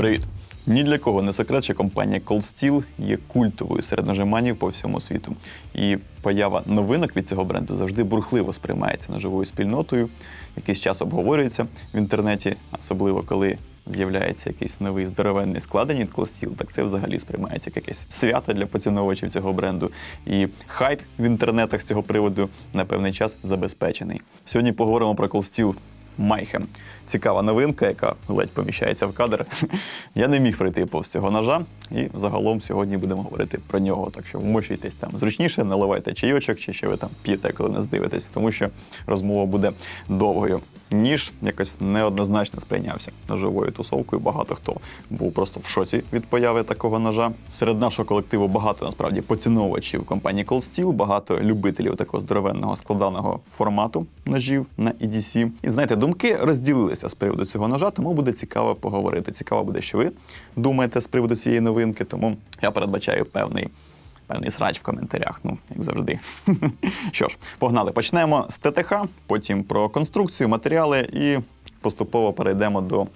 Привіт! Ні для кого не секрет, що компанія Cold Steel є культовою серед нажиманів по всьому світу. І поява новинок від цього бренду завжди бурхливо сприймається ножовою спільнотою. Якийсь час обговорюється в інтернеті, особливо коли з'являється якийсь новий здоровенний складень від Cold Steel, так це взагалі сприймається як якесь свято для поціновувачів цього бренду. І хайп в інтернетах з цього приводу на певний час забезпечений. Сьогодні поговоримо про Cold Steel Майхем. Цікава новинка, яка ледь поміщається в кадр. Я не міг пройти повз цього ножа, і загалом сьогодні будемо говорити про нього. Так що вмощуйтесь там зручніше, наливайте чайочок, чи що ви там п'єте, коли нас дивитесь, тому що розмова буде довгою. Ніж якось неоднозначно сприйнявся ножовою тусовкою. Багато хто був просто в шоці від появи такого ножа. Серед нашого колективу багато насправді поціновувачів компанії Cold Steel, багато любителів такого здоровенного складаного формату ножів на EDC. І знаєте, думки розділилися з приводу цього ножа, тому буде цікаво поговорити. Цікаво буде, що ви думаєте з приводу цієї новинки. Тому я передбачаю певний певний срач в коментарях, ну, як завжди. Що ж, погнали. Почнемо з ТТХ, потім про конструкцію, матеріали і поступово перейдемо до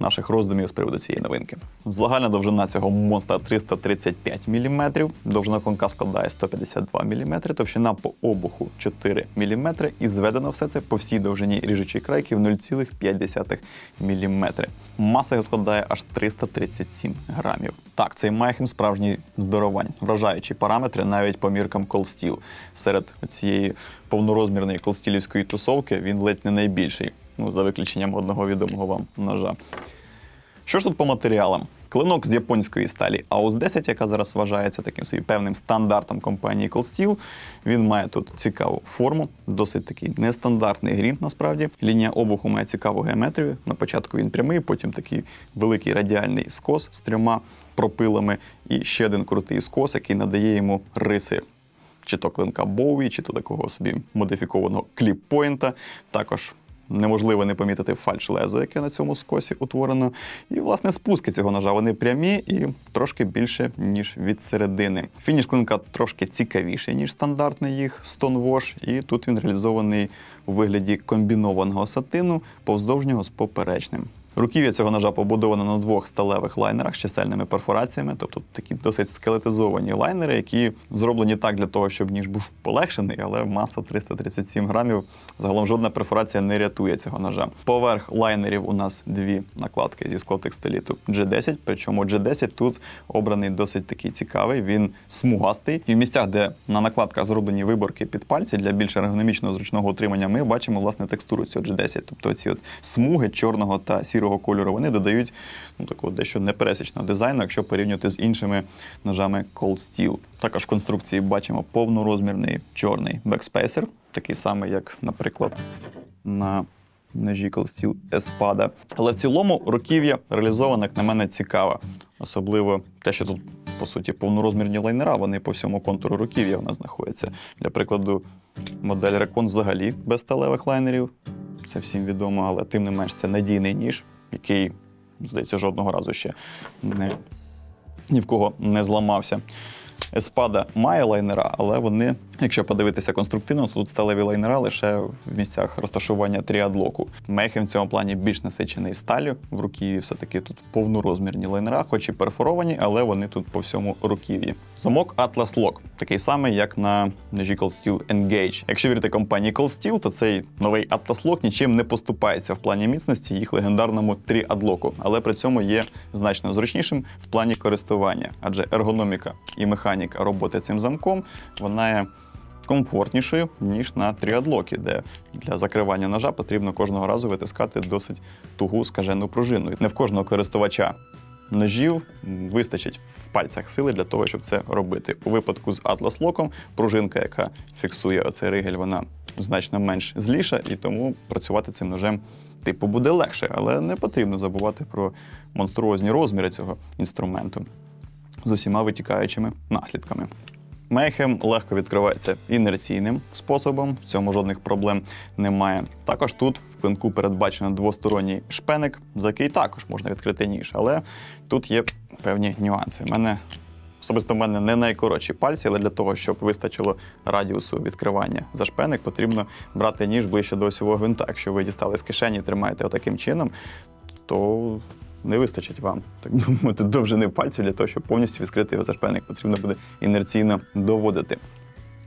наших роздумів з приводу цієї новинки. Загальна довжина цього монстра 335 мм, довжина клинка складає 152 мм, товщина по обуху 4 мм і зведено все це по всій довжині ріжучої крайки в 0,5 мм. Маса його складає аж 337 грамів. Так, цей Майхем справжній здоровань, вражаючі параметри навіть по міркам Steel. Серед цієї повнорозмірної колстілівської тусовки він ледь не найбільший, ну за виключенням одного відомого вам ножа. Що ж тут по матеріалам? Клинок з японської сталі AUS 10, яка зараз вважається таким собі певним стандартом компанії Cold Steel. Він має тут цікаву форму, досить такий нестандартний грінт насправді. Лінія обуху має цікаву геометрію. На початку він прямий, потім такий великий радіальний скос з трьома пропилами, і ще один крутий скос, який надає йому риси. Чи то клинка Боуі, чи то такого собі модифікованого кліп-поінта. Також неможливо не помітити фальш лезо, яке на цьому скосі утворено. І, власне, спуски цього ножа вони прямі і трошки більше, ніж від середини. Фініш клинка трошки цікавіший, ніж стандартний їх стонвош, і тут він реалізований у вигляді комбінованого сатину, повздовжнього з поперечним. Руків'я цього ножа побудовано на двох сталевих лайнерах з чисельними перфораціями, тобто такі досить скелетизовані лайнери, які зроблені так для того, щоб ніж був полегшений, але маса 337 грамів. Загалом жодна перфорація не рятує цього ножа. Поверх лайнерів у нас дві накладки зі склотекстиліту G10, причому G10 тут обраний досить такий цікавий. Він смугастий. І в місцях, де на накладках зроблені виборки під пальці для більш ергономічного зручного утримання, ми бачимо власне текстуру цього G10. Тобто ці от смуги чорного та сірого кольору вони додають ну, такого дещо непересічного дизайну, якщо порівнювати з іншими ножами Cold Steel. Також в конструкції бачимо повнорозмірний чорний бекспейсер, такий самий, як, наприклад, на ножі Cold Steel Espada. Але в цілому руків'я реалізовано, як на мене, цікаво. Особливо те, що тут, по суті, повнорозмірні лайнера, вони по всьому контуру руків'я у нас знаходяться. Для прикладу, модель Recon взагалі без сталевих лайнерів. Це всім відомо, але тим не менш це надійний ніж, який, здається, жодного разу ще не, ні в кого не зламався. Еспада має лайнера, але вони, якщо подивитися конструктивно, то тут сталеві лайнера лише в місцях розташування тріадлоку. Мейхем в цьому плані більш насичений сталю. В руків'ї все-таки тут повнорозмірні лайнера, хоч і перфоровані, але вони тут по всьому руків'ї. Замок Atlas Lock, такий самий, як на ножі Steel Engage. Якщо вірити компанії Steel, то цей новий Atlas Lock нічим не поступається в плані міцності їх легендарному тріадлоку, але при цьому є значно зручнішим в плані користування, адже ергономіка і механіка роботи цим замком вона є комфортнішою, ніж на тріадлокі, де для закривання ножа потрібно кожного разу витискати досить тугу скажену пружину. Не в кожного користувача ножів вистачить в пальцях сили для того, щоб це робити. У випадку з Atlas Lock пружинка, яка фіксує оцей ригель, вона значно менш зліша, і тому працювати цим ножем типу буде легше, але не потрібно забувати про монструозні розміри цього інструменту з усіма витікаючими наслідками. Мейхем легко відкривається інерційним способом, в цьому жодних проблем немає. Також тут в клинку передбачено двосторонній шпеник, за який також можна відкрити ніж, але тут є певні нюанси. Мене особисто в мене не найкоротші пальці, але для того, щоб вистачило радіусу відкривання за шпеник, потрібно брати ніж ближче до осьового гвинта. Якщо ви дістали з кишені, і тримаєте отаким чином, то не вистачить вам, так би мовити, довжини пальців для того, щоб повністю відкрити його зашпенник. Потрібно буде інерційно доводити.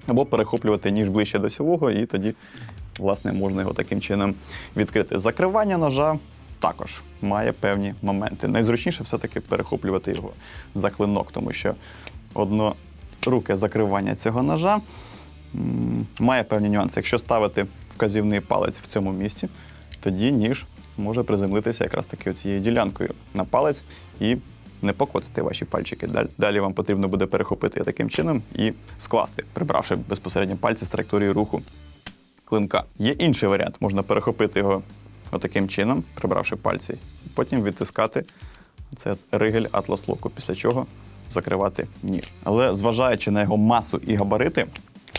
Або перехоплювати ніж ближче до сілого, і тоді, власне, можна його таким чином відкрити. Закривання ножа також має певні моменти. Найзручніше все-таки перехоплювати його за клинок, тому що одноруке закривання цього ножа має певні нюанси. Якщо ставити вказівний палець в цьому місці, тоді ніж може приземлитися якраз таки цією ділянкою на палець і не покотити ваші пальчики. Далі, вам потрібно буде перехопити таким чином і скласти, прибравши безпосередньо пальці з траєкторії руху клинка. Є інший варіант, можна перехопити його отаким чином, прибравши пальці, потім відтискати це ригель атлас локу, після чого закривати ніж. Але зважаючи на його масу і габарити,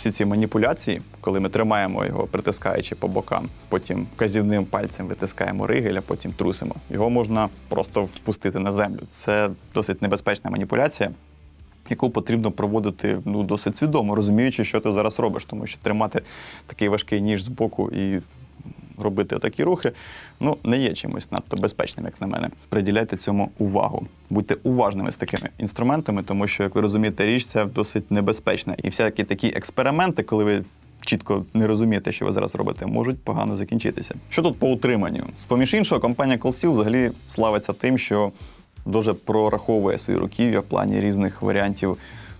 всі ці маніпуляції, коли ми тримаємо його, притискаючи по бокам, потім казівним пальцем витискаємо ригель, а потім трусимо. Його можна просто впустити на землю. Це досить небезпечна маніпуляція. Яку потрібно проводити ну досить свідомо, розуміючи, що ти зараз робиш, тому що тримати такий важкий ніж з боку і робити такі рухи, ну не є чимось надто безпечним, як на мене. Приділяйте цьому увагу. Будьте уважними з такими інструментами, тому що, як ви розумієте, річ ця досить небезпечна. І всякі такі експерименти, коли ви чітко не розумієте, що ви зараз робите, можуть погано закінчитися. Що тут по утриманню? З поміж іншого, компанія Steel взагалі славиться тим, що дуже прораховує свої руків'я в плані різних варіантів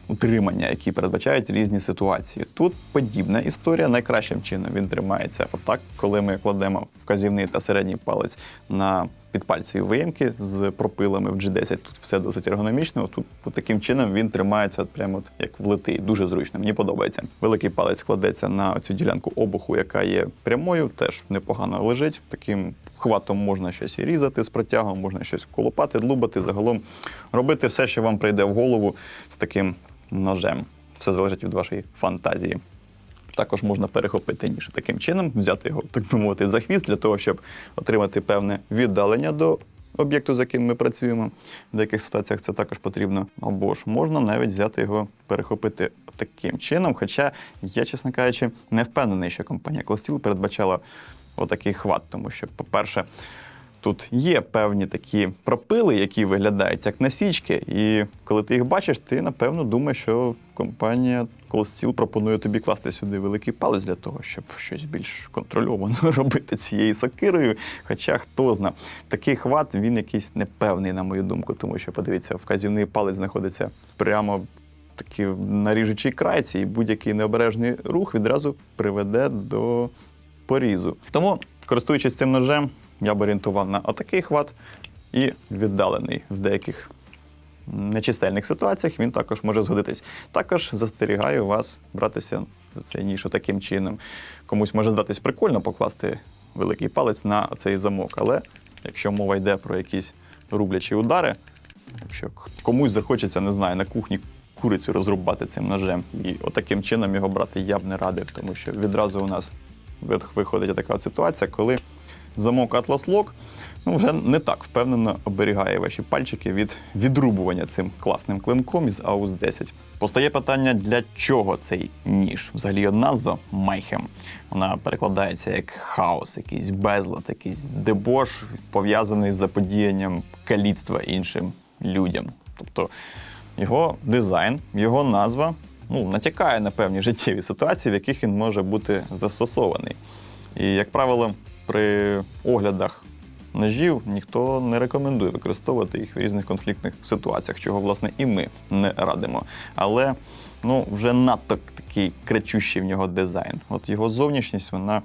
утримання, які передбачають різні ситуації. Тут подібна історія найкращим чином він тримається отак, коли ми кладемо вказівний та середній палець на підпальцеві виємки з пропилами в G10. Тут все досить ергономічно. Тут таким чином він тримається прямо от як влитий. Дуже зручно. Мені подобається. Великий палець кладеться на цю ділянку обуху, яка є прямою, теж непогано лежить. Таким хватом можна щось і різати з протягом, можна щось колупати, длубати, загалом робити все, що вам прийде в голову з таким ножем. Все залежить від вашої фантазії. Також можна перехопити ніж таким чином, взяти його, так би мовити, за хвіст для того, щоб отримати певне віддалення до об'єкту, з яким ми працюємо. В деяких ситуаціях це також потрібно. Або ж можна навіть взяти його, перехопити таким чином. Хоча я, чесно кажучи, не впевнений, що компанія Кластіл передбачала отакий хват, тому що, по-перше, Тут є певні такі пропили, які виглядають як насічки, і коли ти їх бачиш, ти напевно думаєш, що компанія Cold Steel пропонує тобі класти сюди великий палець для того, щоб щось більш контрольовано робити цією сокирою. Хоча хто зна, такий хват він якийсь непевний, на мою думку, тому що подивіться, вказівний палець знаходиться прямо таки на ріжучій крайці, і будь-який необережний рух відразу приведе до порізу. Тому, користуючись цим ножем, я б орієнтував на отакий хват і віддалений в деяких нечисельних ситуаціях він також може згодитись. Також застерігаю вас братися за цей ніж таким чином. Комусь може здатись прикольно покласти великий палець на цей замок, але якщо мова йде про якісь рублячі удари, якщо комусь захочеться, не знаю, на кухні курицю розрубати цим ножем, і отаким чином його брати я б не радив, тому що відразу у нас виходить така ситуація, коли замок Atlas Lock ну, вже не так впевнено оберігає ваші пальчики від відрубування цим класним клинком із AUS 10. Постає питання, для чого цей ніж? Взагалі його назва Майхем. Вона перекладається як хаос, якийсь безлад, якийсь дебош, пов'язаний з заподіянням каліцтва іншим людям. Тобто його дизайн, його назва ну, натякає на певні життєві ситуації, в яких він може бути застосований. І, як правило, при оглядах ножів ніхто не рекомендує використовувати їх в різних конфліктних ситуаціях, чого, власне, і ми не радимо. Але ну, вже надто такий кричущий в нього дизайн. От його зовнішність, вона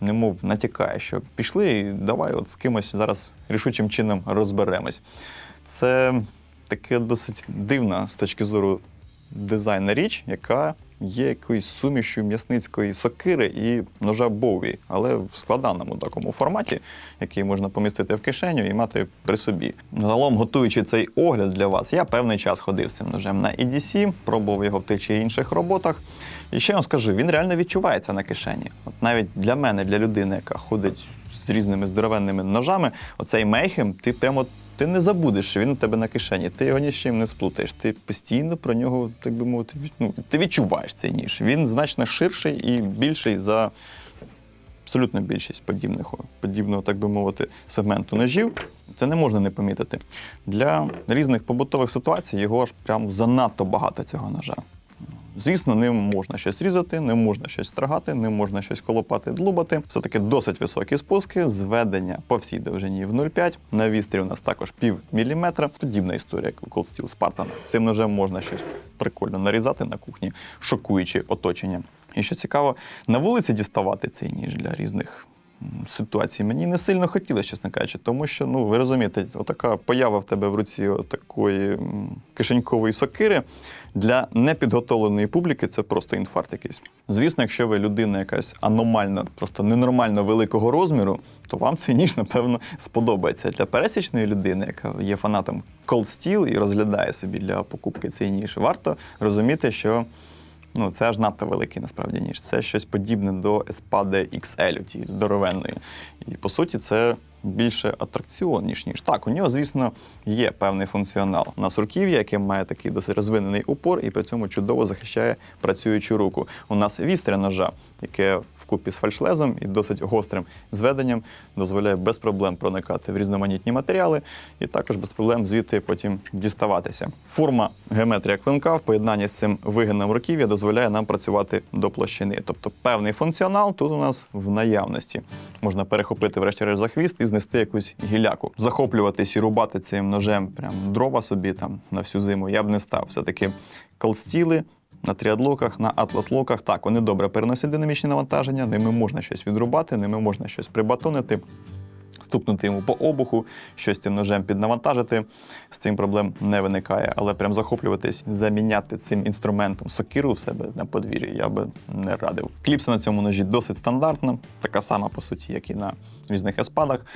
немов натякає, що пішли і давай от з кимось зараз рішучим чином розберемось. Це таке досить дивна з точки зору дизайну річ, яка є якоюсь сумішю м'ясницької сокири і ножа Боуві, але в складаному такому форматі, який можна помістити в кишеню і мати при собі. Загалом, готуючи цей огляд для вас, я певний час ходив з цим ножем на EDC, пробував його в тих чи інших роботах. І ще вам скажу, він реально відчувається на кишені. От навіть для мене, для людини, яка ходить з різними здоровенними ножами, оцей мейхем, ти прямо ти не забудеш, що він у тебе на кишені, ти його ні з чим не сплутаєш. Ти постійно про нього, так би мовити, ну, ти відчуваєш цей ніж. Він значно ширший і більший за абсолютно більшість подібних, подібного, так би мовити, сегменту ножів. Це не можна не помітити. Для різних побутових ситуацій його ж прям занадто багато цього ножа. Звісно, ним можна щось різати, ним можна щось стригати, ним можна щось колопати, длубати. Все-таки досить високі спуски, зведення по всій довжині в 0,5. На вістрі у нас також пів міліметра. Подібна історія, як у Cold Steel Spartan. Цим ножем можна щось прикольно нарізати на кухні, шокуючи оточення. І що цікаво, на вулиці діставати цей ніж для різних м, ситуацій мені не сильно хотілося, чесно кажучи, тому що, ну, ви розумієте, отака поява в тебе в руці такої кишенькової сокири для непідготовленої публіки це просто інфаркт якийсь. Звісно, якщо ви людина якась аномально, просто ненормально великого розміру, то вам цей ніж, напевно, сподобається. Для пересічної людини, яка є фанатом Steel і розглядає собі для покупки цей ніж, варто розуміти, що Ну, це аж надто великий насправді ніж. Це щось подібне до Espada XL, тієї здоровенної. І по суті, це більше атракціон, ніж ніж. Так, у нього, звісно, є певний функціонал. на сурків'я, яке має такий досить розвинений упор, і при цьому чудово захищає працюючу руку. У нас вістря ножа, яке вкупі з фальшлезом і досить гострим зведенням дозволяє без проблем проникати в різноманітні матеріали, і також без проблем звідти потім діставатися. Форма геометрія клинка в поєднанні з цим вигином руків'я дозволяє нам працювати до площини. Тобто певний функціонал тут у нас в наявності. Можна перехопити врешті-решт за хвіст і знести якусь гіляку. Захоплюватись і рубати цим ножем прям дрова собі там на всю зиму я б не став. Все-таки колстіли на тріадлоках, на атлас-локах. Так, вони добре переносять динамічні навантаження, ними можна щось відрубати, ними можна щось прибатонити. Стукнути йому по обуху, щось цим ножем піднавантажити, з цим проблем не виникає. Але прям захоплюватись, заміняти цим інструментом сокиру в себе на подвір'ї я би не радив. Кліпса на цьому ножі досить стандартна, така сама по суті, як і на різних еспадах.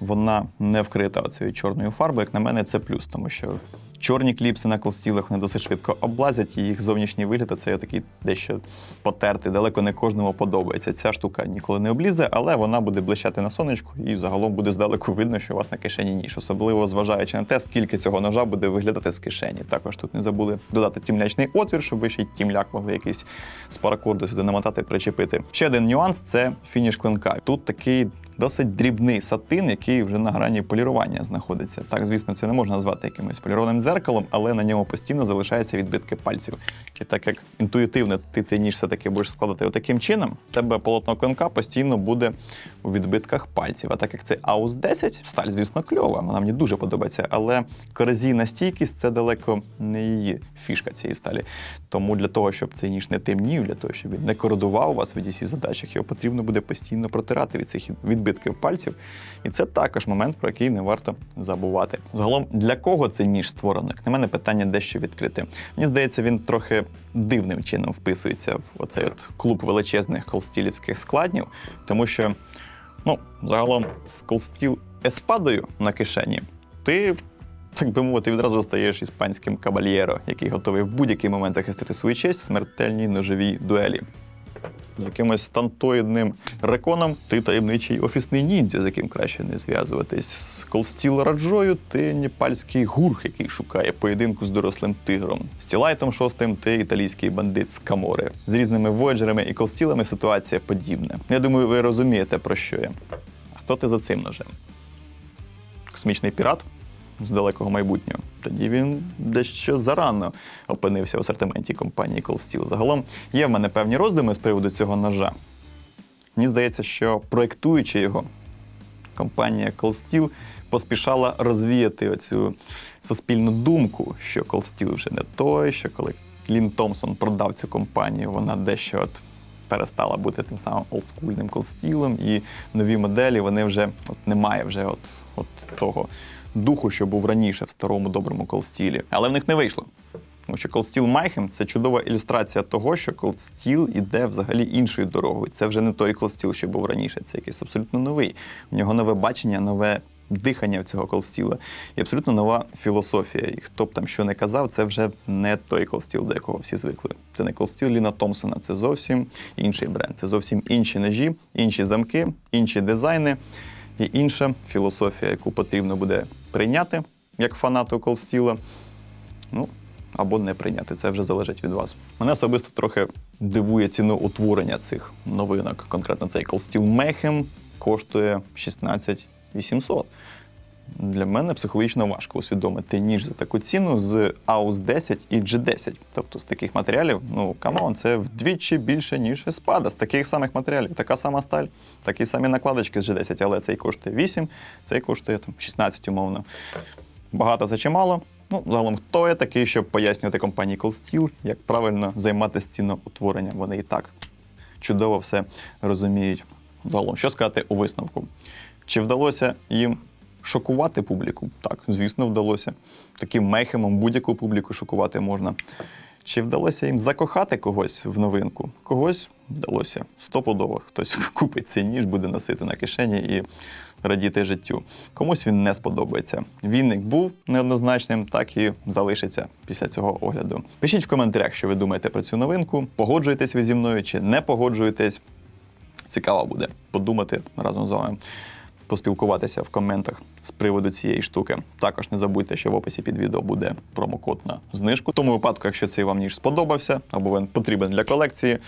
Вона не вкрита оцією чорною фарбою. Як на мене, це плюс, тому що чорні кліпси на колстілах вони досить швидко облазять, і їх зовнішній вигляд це такий дещо потертий, далеко не кожному подобається. Ця штука ніколи не облізе, але вона буде блищати на сонечку, і загалом буде здалеку видно, що у вас на кишені ніж, особливо зважаючи на те, скільки цього ножа буде виглядати з кишені. Також тут не забули додати тімлячний отвір, щоб ви ще й тімляк могли якийсь з паракорду сюди намотати, причепити. Ще один нюанс це фініш клинка. Тут такий досить дрібний сатин, який вже на грані полірування знаходиться. Так, звісно, це не можна назвати якимось полірованим дзеркалом, але на ньому постійно залишаються відбитки пальців. І так як інтуїтивно ти цей ніж все-таки будеш складати таким чином, в тебе полотно клинка постійно буде у відбитках пальців. А так як це AUS 10, сталь, звісно, кльова, вона мені дуже подобається, але корозійна стійкість це далеко не її фішка цієї сталі. Тому для того, щоб цей ніж не темнів, для того, щоб він не кородував вас в EDC задачах, його потрібно буде постійно протирати від цих відбитків пальців. І це також момент, про який не варто забувати. Загалом, для кого цей ніж створений? Як на мене питання дещо відкрите. Мені здається, він трохи дивним чином вписується в оцей от клуб величезних колстілівських складнів, тому що, ну, загалом, з колстіл еспадою на кишені ти так би мовити, відразу стаєш іспанським кабальєро, який готовий в будь-який момент захистити свою честь в смертельній ножовій дуелі. З якимось стантоїдним реконом ти таємничий офісний ніндзя, з яким краще не зв'язуватись. З колстіл раджою ти непальський гурх, який шукає поєдинку з дорослим тигром. З тілайтом шостим ти італійський бандит з Камори. З різними вояджерами і колстілами ситуація подібна. Я думаю, ви розумієте, про що я. Хто ти за цим ножем? Космічний пірат? З далекого майбутнього. Тоді він дещо зарано опинився в асортименті компанії Cold Загалом є в мене певні роздуми з приводу цього ножа. Мені здається, що проєктуючи його, компанія Cold поспішала розвіяти оцю суспільну думку, що Cold вже не той, що коли Клін Томпсон продав цю компанію, вона дещо от перестала бути тим самим олдскульним колстілом, і нові моделі вони вже от немає вже от, от того духу, що був раніше в старому доброму колстілі. Але в них не вийшло. Тому що Колстіл Майхем це чудова ілюстрація того, що Колстіл іде взагалі іншою дорогою. Це вже не той Колстіл, що був раніше. Це якийсь абсолютно новий. У нього нове бачення, нове дихання цього колстіла і абсолютно нова філософія. І хто б там що не казав, це вже не той колстіл, до якого всі звикли. Це не колстіл Ліна Томпсона, це зовсім інший бренд. Це зовсім інші ножі, інші замки, інші дизайни і інша філософія, яку потрібно буде прийняти як фанату колстіла. Ну, або не прийняти. Це вже залежить від вас. Мене особисто трохи дивує ціноутворення цих новинок. Конкретно цей Steel Mayhem коштує 16 800. Для мене психологічно важко усвідомити ніж за таку ціну з AUS 10 і G10. Тобто з таких матеріалів, ну камон, це вдвічі більше, ніж Espada. З таких самих матеріалів, така сама сталь, такі самі накладочки з G10, але цей коштує 8, цей коштує там 16 умовно. Багато це чи мало. Ну, загалом, хто я такий, щоб пояснювати компанії Steel, як правильно займатися ціноутворенням. Вони і так чудово все розуміють. Загалом, що сказати у висновку? Чи вдалося їм шокувати публіку? Так, звісно, вдалося. Таким мейхемом будь-яку публіку шокувати можна. Чи вдалося їм закохати когось в новинку? Когось вдалося. Стопудово. Хтось купить цей ніж, буде носити на кишені і радіти життю. Комусь він не сподобається. Він був неоднозначним, так і залишиться після цього огляду. Пишіть в коментарях, що ви думаєте про цю новинку. Погоджуєтесь ви зі мною чи не погоджуєтесь. Цікаво буде подумати разом з вами, поспілкуватися в коментах з приводу цієї штуки. Також не забудьте, що в описі під відео буде промокод на знижку. Тому випадку, якщо цей вам ніж сподобався, або він потрібен для колекції,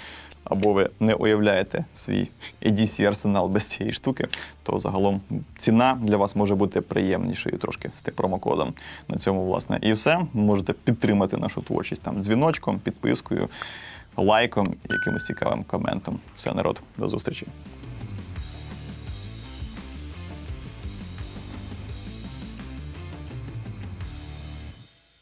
або ви не уявляєте свій EDC арсенал без цієї штуки, то загалом ціна для вас може бути приємнішою трошки з тим промокодом. На цьому, власне, і все. Можете підтримати нашу творчість там дзвіночком, підпискою, лайком і якимось цікавим коментом. Все, народ, до зустрічі.